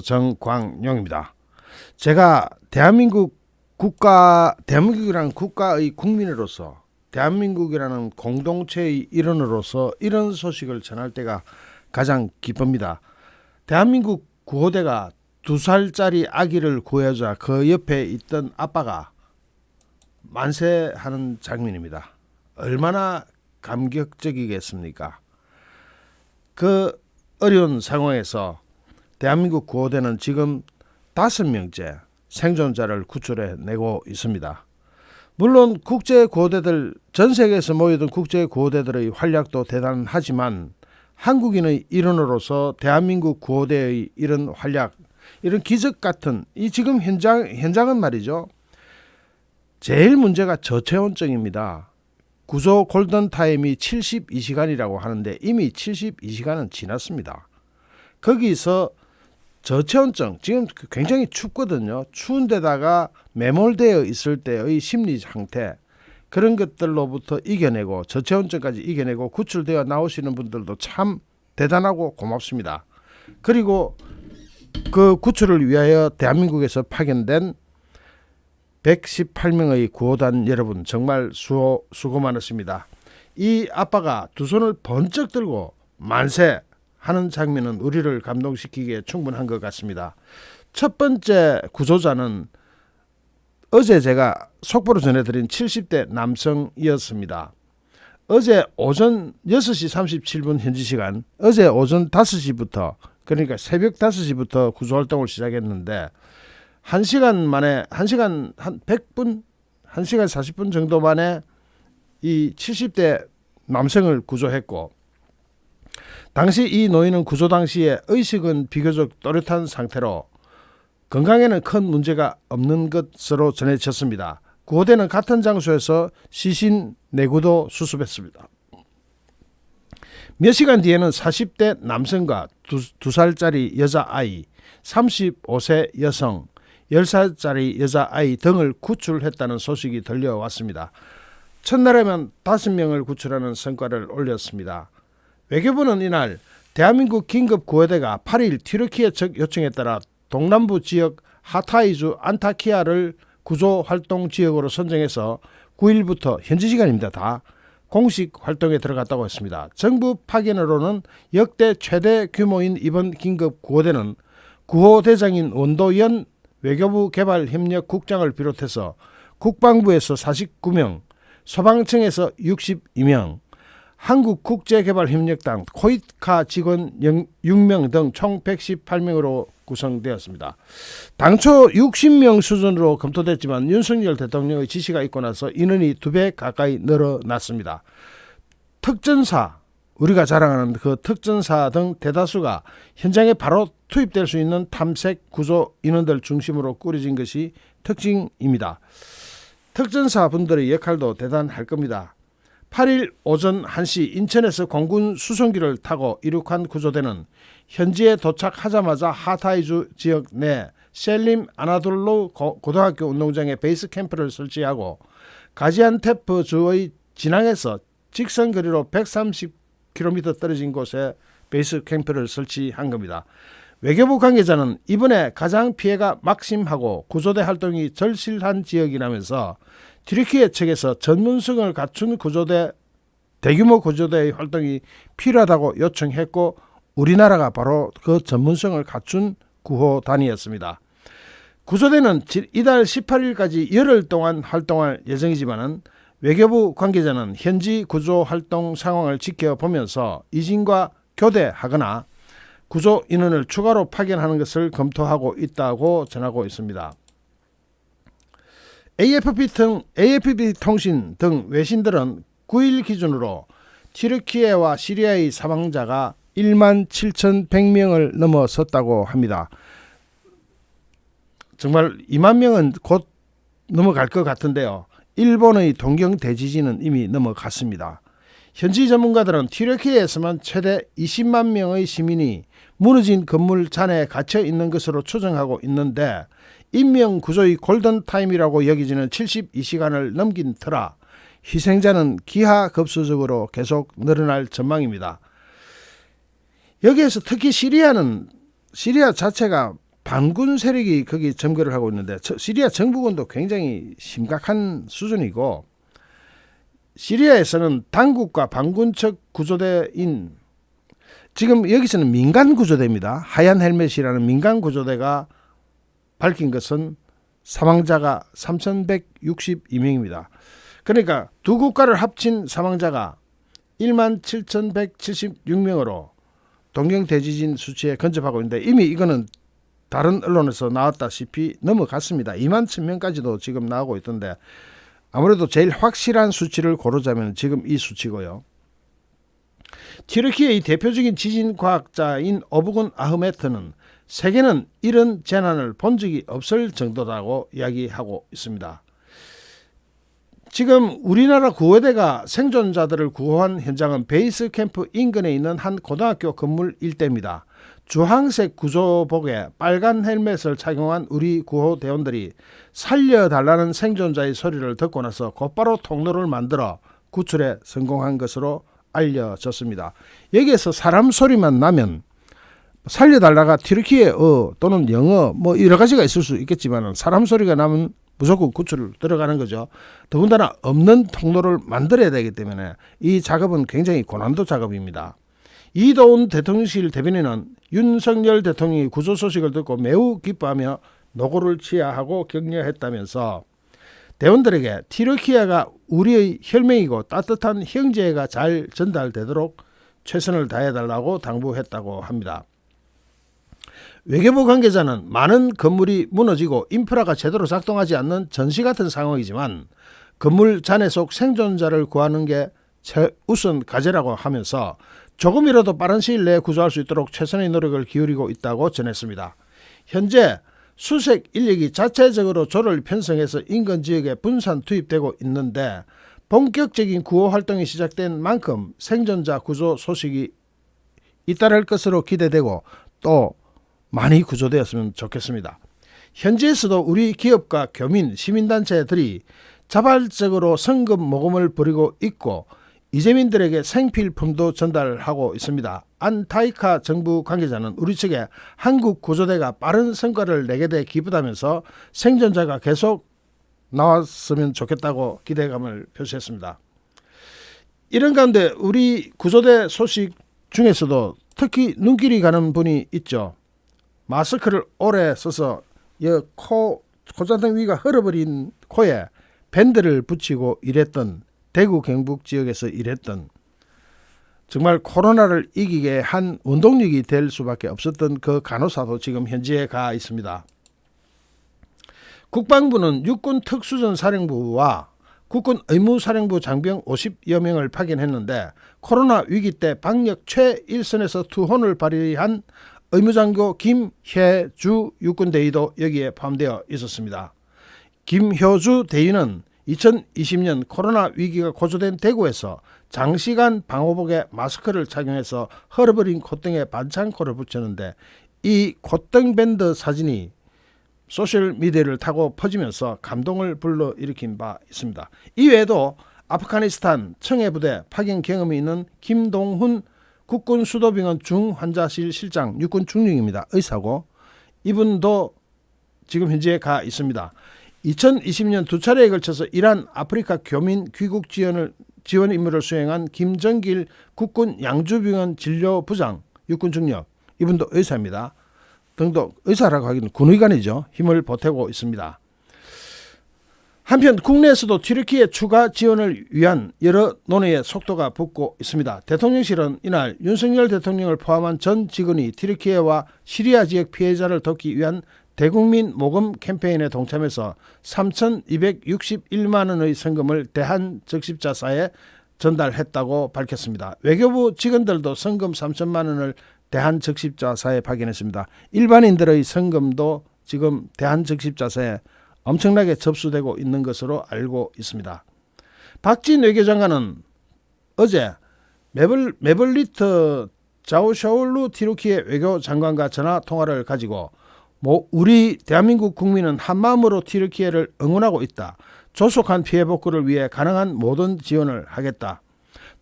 정광용입니다. 제가 대한민국 국가 대한민국이라는 국가의 국민으로서 대한민국이라는 공동체의 일원으로서 이런 소식을 전할 때가 가장 기쁩니다. 대한민국 구호대가 두 살짜리 아기를 구해자 그 옆에 있던 아빠가 만세하는 장면입니다. 얼마나 감격적이겠습니까? 그 어려운 상황에서 대한민국 구호대는 지금 다섯 명째 생존자를 구출해 내고 있습니다. 물론 국제 구호대들 전 세계에서 모여든 국제 구호대들의 활약도 대단하지만 한국인의 일원으로서 대한민국 구호대의 이런 활약, 이런 기적 같은 이 지금 현장 현장은 말이죠. 제일 문제가 저체온증입니다. 구조 골든 타임이 72시간이라고 하는데 이미 72시간은 지났습니다. 거기서 저체온증 지금 굉장히 춥거든요. 추운데다가 매몰되어 있을 때의 심리 상태 그런 것들로부터 이겨내고 저체온증까지 이겨내고 구출되어 나오시는 분들도 참 대단하고 고맙습니다. 그리고 그 구출을 위하여 대한민국에서 파견된 118명의 구호단 여러분 정말 수고, 수고 많으십니다. 이 아빠가 두 손을 번쩍 들고 만세 하는 장면은 우리를 감동시키기에 충분한 것 같습니다. 첫 번째 구조자는 어제 제가 속보로 전해드린 70대 남성이었습니다. 어제 오전 6시 37분 현지 시간, 어제 오전 5시부터 그러니까 새벽 5시부터 구조 활동을 시작했는데 1시간 만에 1시간 한 100분, 1시간 40분 정도 만에 이 70대 남성을 구조했고 당시 이 노인은 구조 당시에 의식은 비교적 또렷한 상태로 건강에는 큰 문제가 없는 것으로 전해졌습니다. 구호대는 같은 장소에서 시신 내구도 수습했습니다. 몇 시간 뒤에는 40대 남성과 두, 두 살짜리 여자아이, 35세 여성, 10살짜리 여자아이 등을 구출했다는 소식이 들려왔습니다. 첫날에만 5명을 구출하는 성과를 올렸습니다. 외교부는 이날 대한민국 긴급 구호대가 8일 튀르키예 측 요청에 따라 동남부 지역 하타이주 안타키아를 구조 활동 지역으로 선정해서 9일부터 현지 시간입니다. 다 공식 활동에 들어갔다고 했습니다. 정부 파견으로는 역대 최대 규모인 이번 긴급 구호대는 구호대장인 원도연 외교부 개발협력국장을 비롯해서 국방부에서 49명, 소방청에서 62명, 한국국제개발협력당 코이카 직원 6명 등 총 118명으로 구성되었습니다. 당초 60명 수준으로 검토됐지만 윤석열 대통령의 지시가 있고 나서 인원이 두 배 가까이 늘어났습니다. 특전사 우리가 자랑하는 그 특전사 등 대다수가 현장에 바로 투입될 수 있는 탐색 구조 인원들 중심으로 꾸려진 것이 특징입니다. 특전사 분들의 역할도 대단할 겁니다. 8일 오전 1시 인천에서 공군 수송기를 타고 이륙한 구조대는 현지에 도착하자마자 하타이주 지역 내 셀림 아나돌로 고등학교 운동장에 베이스 캠프를 설치하고 가지안테프 주의 진앙에서 직선 거리로 130km 떨어진 곳에 베이스 캠프를 설치한 겁니다. 외교부 관계자는 이번에 가장 피해가 막심하고 구조대 활동이 절실한 지역이라면서 튀르키예 측에서 전문성을 갖춘 구조대 대규모 구조대의 활동이 필요하다고 요청했고 우리나라가 바로 그 전문성을 갖춘 구호단이었습니다. 구조대는 이달 18일까지 열흘 동안 활동할 예정이지만은 외교부 관계자는 현지 구조 활동 상황을 지켜보면서 이진과 교대하거나 구조 인원을 추가로 파견하는 것을 검토하고 있다고 전하고 있습니다. AFP, 등, AFP 통신 등 외신들은 9일 기준으로 튀르키예와 시리아의 사망자가 1만 7,100명을 넘어섰다고 합니다. 정말 2만 명은 곧 넘어갈 것 같은데요. 일본의 동경 대지진은 이미 넘어갔습니다. 현지 전문가들은 튀르키예에서만 최대 20만 명의 시민이 무너진 건물 잔에 갇혀 있는 것으로 추정하고 있는데 인명 구조의 골든 타임이라고 여기지는 72시간을 넘긴 터라 희생자는 기하급수적으로 계속 늘어날 전망입니다. 여기에서 특히 시리아는 시리아 자체가 반군 세력이 거기 점거를 하고 있는데 저- 시리아 정부군도 굉장히 심각한 수준이고 시리아에서는 당국과 반군 측 구조대인 지금 여기서는 민간 구조대입니다. 하얀 헬멧이라는 민간 구조대가 밝힌 것은 사망자가 3,162명입니다. 그러니까 두 국가를 합친 사망자가 1만 7,176명으로 동경 대지진 수치에 근접하고 있는데 이미 이거는 다른 언론에서 나왔다시피 넘어갔습니다. 2만 1,000명까지도 지금 나오고 있던데 아무래도 제일 확실한 수치를 고르자면 지금 이 수치고요. 튀르키예의 대표적인 지진 과학자인 어부군 아흐메트는 세계는 이런 재난을 본 적이 없을 정도라고 이야기하고 있습니다. 지금 우리나라 구호대가 생존자들을 구호한 현장은 베이스 캠프 인근에 있는 한 고등학교 건물 일대입니다. 주황색 구조복에 빨간 헬멧을 착용한 우리 구호대원들이 살려달라는 생존자의 소리를 듣고 나서 곧바로 통로를 만들어 구출에 성공한 것으로 알려졌습니다. 여기에서 사람 소리만 나면 살려달라가 튀르키예어 또는 영어 뭐 여러 가지가 있을 수 있겠지만 사람 소리가 나면 무조건 구출 들어가는 거죠. 더군다나 없는 통로를 만들어야 되기 때문에 이 작업은 굉장히 고난도 작업입니다. 이도훈 대통령실 대변인은 윤석열 대통령이 구조 소식을 듣고 매우 기뻐하며 노고를 치하하고 격려했다면서 대원들에게 티르키아가 우리의 혈맹이고 따뜻한 형제가 잘 전달되도록 최선을 다해달라고 당부했다고 합니다. 외교부 관계자는 많은 건물이 무너지고 인프라가 제대로 작동하지 않는 전시 같은 상황이지만 건물 잔해 속 생존자를 구하는 게 최우선 과제라고 하면서 조금이라도 빠른 시일 내에 구조할 수 있도록 최선의 노력을 기울이고 있다고 전했습니다. 현재 수색 인력이 자체적으로 조를 편성해서 인근 지역에 분산 투입되고 있는데 본격적인 구호 활동이 시작된 만큼 생존자 구조 소식이 잇따를 것으로 기대되고 또 많이 구조되었으면 좋겠습니다. 현지에서도 우리 기업과 교민, 시민단체들이 자발적으로 성금 모금을 벌이고 있고 이재민들에게 생필품도 전달하고 있습니다. 안타이카 정부 관계자는 우리 측에 한국 구조대가 빠른 성과를 내게 돼 기쁘다면서 생존자가 계속 나왔으면 좋겠다고 기대감을 표시했습니다. 이런 가운데 우리 구조대 소식 중에서도 특히 눈길이 가는 분이 있죠. 마스크를 오래 써서 코 코자등 위가 흘러버린 코에 밴드를 붙이고 일했던 대구 경북 지역에서 일했던 정말 코로나를 이기게 한 원동력이 될 수밖에 없었던 그 간호사도 지금 현지에 가 있습니다. 국방부는 육군 특수전 사령부와 국군 의무사령부 장병 50여 명을 파견했는데 코로나 위기 때 방역 최일선에서 투혼을 발휘한 의무장교 김혜주 육군대위도 여기에 포함되어 있었습니다. 김효주 대위는 2020년 코로나 위기가 고조된 대구에서 장시간 방호복에 마스크를 착용해서 헐어버린 콧등에 반창고를 붙였는데 이 콧등 밴드 사진이 소셜 미디어를 타고 퍼지면서 감동을 불러일으킨 바 있습니다. 이외에도 아프가니스탄 청해부대 파견 경험이 있는 김동훈 국군 수도병원 중환자실 실장 육군 중령입니다. 의사고 이분도 지금 현재 가 있습니다. 2020년 두 차례에 걸쳐서 이란 아프리카 교민 귀국 지원을 지원 임무를 수행한 김정길 국군 양주병원 진료부장 육군 중력 이분도 의사입니다. 등도 의사라고 하기는 군의관이죠. 힘을 보태고 있습니다. 한편 국내에서도 튀르키예 추가 지원을 위한 여러 논의의 속도가 붙고 있습니다. 대통령실은 이날 윤석열 대통령을 포함한 전 직원이 튀르키예와 시리아 지역 피해자를 돕기 위한 대국민 모금 캠페인에 동참해서 3,261만 원의 성금을 대한적십자사에 전달했다고 밝혔습니다. 외교부 직원들도 성금 3천만 원을 대한적십자사에 파견했습니다. 일반인들의 성금도 지금 대한적십자사에 엄청나게 접수되고 있는 것으로 알고 있습니다. 박진 외교장관은 어제 메블, 메블리트 자우샤울루 티루키의 외교장관과 전화 통화를 가지고 뭐 우리 대한민국 국민은 한마음으로 티르키예를 응원하고 있다. 조속한 피해 복구를 위해 가능한 모든 지원을 하겠다.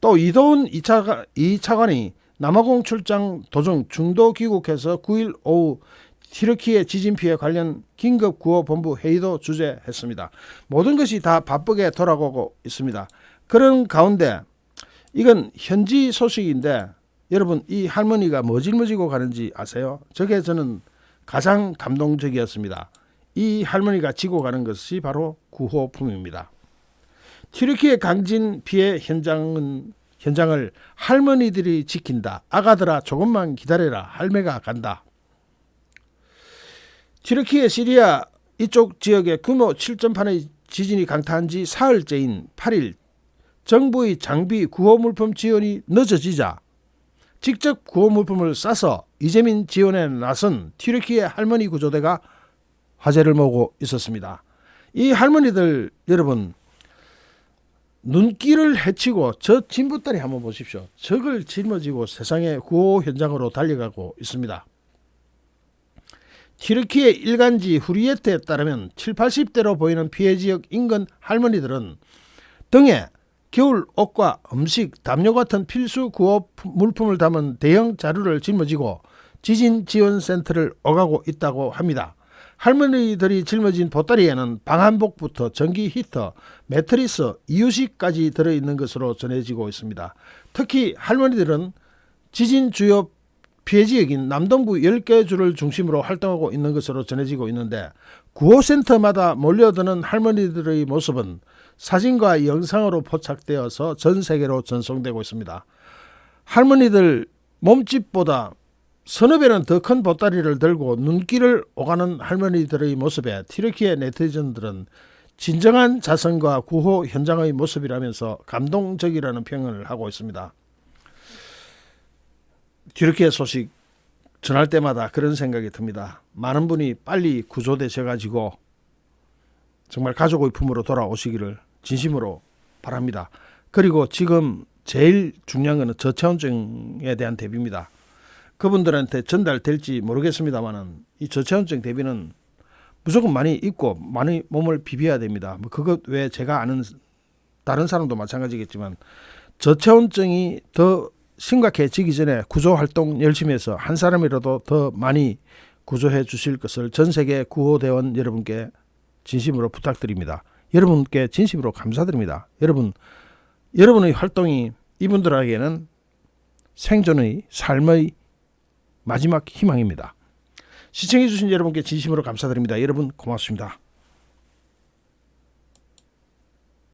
또 이도훈 2차, 2차관이 남아공 출장 도중 중도 귀국해서 9일 오후 튀르키예 지진 피해 관련 긴급 구호 본부 회의도 주재했습니다. 모든 것이 다 바쁘게 돌아가고 있습니다. 그런 가운데 이건 현지 소식인데 여러분 이 할머니가 뭐 짊어지고 가는지 아세요? 저게 저는 가장 감동적이었습니다. 이 할머니가 지고 가는 것이 바로 구호품입니다. 튀르키예 강진 피해 현장은 현장을 할머니들이 지킨다. 아가들아 조금만 기다려라. 할매가 간다. 튀르키예 시리아 이쪽 지역에 규모 7.8의 지진이 강타한 지 사흘째인 8일 정부의 장비 구호 물품 지원이 늦어지자 직접 구호 물품을 싸서 이재민 지원에 나선 튀르키예 할머니 구조대가 화제를 모으고 있었습니다. 이 할머니들 여러분 눈길을 헤치고 저 진부다리 한번 보십시오. 적을 짊어지고 세상의 구호 현장으로 달려가고 있습니다. 튀르키예 일간지 후리예트에 따르면 7, 80대로 보이는 피해 지역 인근 할머니들은 등에 겨울 옷과 음식, 담요 같은 필수 구호 물품을 담은 대형 자루를 짊어지고 지진 지원 센터를 오가고 있다고 합니다. 할머니들이 짊어진 보따리에는 방한복부터 전기 히터, 매트리스, 이유식까지 들어있는 것으로 전해지고 있습니다. 특히 할머니들은 지진 주요 피해 지역인 남동부 10개 주를 중심으로 활동하고 있는 것으로 전해지고 있는데 구호센터마다 몰려드는 할머니들의 모습은 사진과 영상으로 포착되어서 전 세계로 전송되고 있습니다. 할머니들 몸집보다 서너 배는 더 큰 보따리를 들고 눈길을 오가는 할머니들의 모습에 튀르키예 네티즌들은 진정한 자선과 구호 현장의 모습이라면서 감동적이라는 평을 하고 있습니다. 튀르키예 소식 전할 때마다 그런 생각이 듭니다. 많은 분이 빨리 구조되셔 가지고 정말 가족의 품으로 돌아오시기를 진심으로 바랍니다. 그리고 지금 제일 중요한 것은 저체온증에 대한 대비입니다. 그분들한테 전달될지 모르겠습니다만은 이 저체온증 대비는 무조건 많이 입고 많이 몸을 비벼야 됩니다. 뭐 그것 외에 제가 아는 다른 사람도 마찬가지겠지만 저체온증이 더 심각해지기 전에 구조 활동 열심히 해서 한 사람이라도 더 많이 구조해 주실 것을 전 세계 구호대원 여러분께 진심으로 부탁드립니다. 여러분께 진심으로 감사드립니다. 여러분, 여러분의 활동이 이분들에게는 생존의 삶의 마지막 희망입니다. 시청해주신 여러분께 진심으로 감사드립니다. 여러분 고맙습니다.